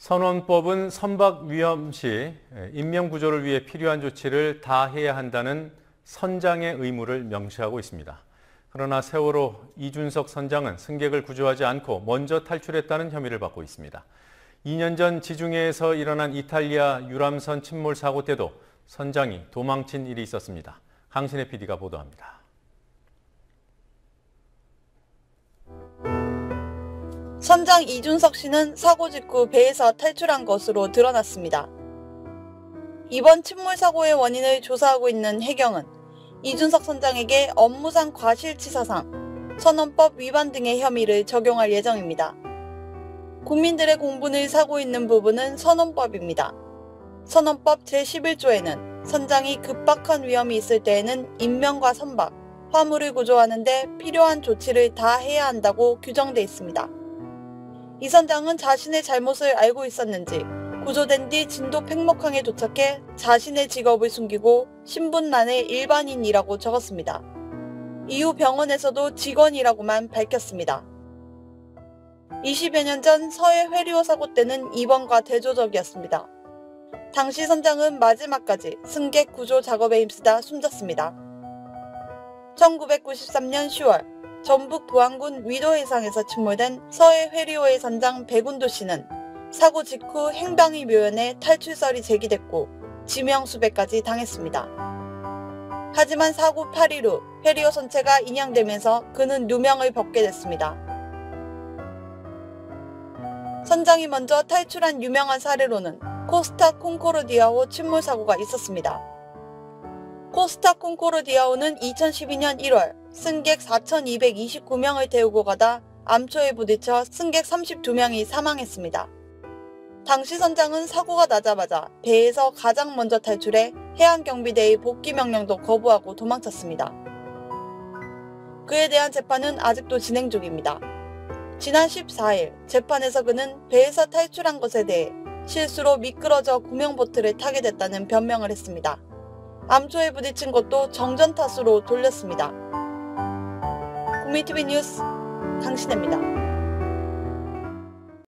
선원법은 선박 위험 시 인명 구조를 위해 필요한 조치를 다 해야 한다는 선장의 의무를 명시하고 있습니다. 그러나 세월호 이준석 선장은 승객을 구조하지 않고 먼저 탈출했다는 혐의를 받고 있습니다. 2년 전 지중해에서 일어난 이탈리아 유람선 침몰 사고 때도 선장이 도망친 일이 있었습니다. 강신혜 PD가 보도합니다. 선장 이준석 씨는 사고 직후 배에서 탈출한 것으로 드러났습니다. 이번 침몰 사고의 원인을 조사하고 있는 해경은 이준석 선장에게 업무상 과실치사상, 선원법 위반 등의 혐의를 적용할 예정입니다. 국민들의 공분을 사고 있는 부분은 선원법입니다. 선원법 제11조에는 선장이 급박한 위험이 있을 때에는 인명과 선박, 화물을 구조하는데 필요한 조치를 다 해야 한다고 규정돼 있습니다. 이 선장은 자신의 잘못을 알고 있었는지 구조된 뒤 진도 팽목항에 도착해 자신의 직업을 숨기고 신분란에 일반인이라고 적었습니다. 이후 병원에서도 직원이라고만 밝혔습니다. 20여 년 전 서해 회리호 사고 때는 입원과 대조적이었습니다. 당시 선장은 마지막까지 승객 구조 작업에 힘쓰다 숨졌습니다. 1993년 10월 전북 도안군 위도 해상에서 침몰된 서해 회리호의 선장 백운도 씨는 사고 직후 행방이 묘연해 탈출설이 제기됐고 지명 수배까지 당했습니다. 하지만 사고 8일 후 회리호 선체가 인양되면서 그는 누명을 벗게 됐습니다. 선장이 먼저 탈출한 유명한 사례로는 코스타 콩코르디아호 침몰 사고가 있었습니다. 코스타 콩코르디아호는 2012년 1월 승객 4,229명을 태우고 가다 암초에 부딪혀 승객 32명이 사망했습니다. 당시 선장은 사고가 나자마자 배에서 가장 먼저 탈출해 해안경비대의 복귀 명령도 거부하고 도망쳤습니다. 그에 대한 재판은 아직도 진행 중입니다. 지난 14일 재판에서 그는 배에서 탈출한 것에 대해 실수로 미끄러져 구명보트를 타게 됐다는 변명을 했습니다. 암초에 부딪힌 것도 정전 탓으로 돌렸습니다. 국민TV 뉴스 강신혜입니다.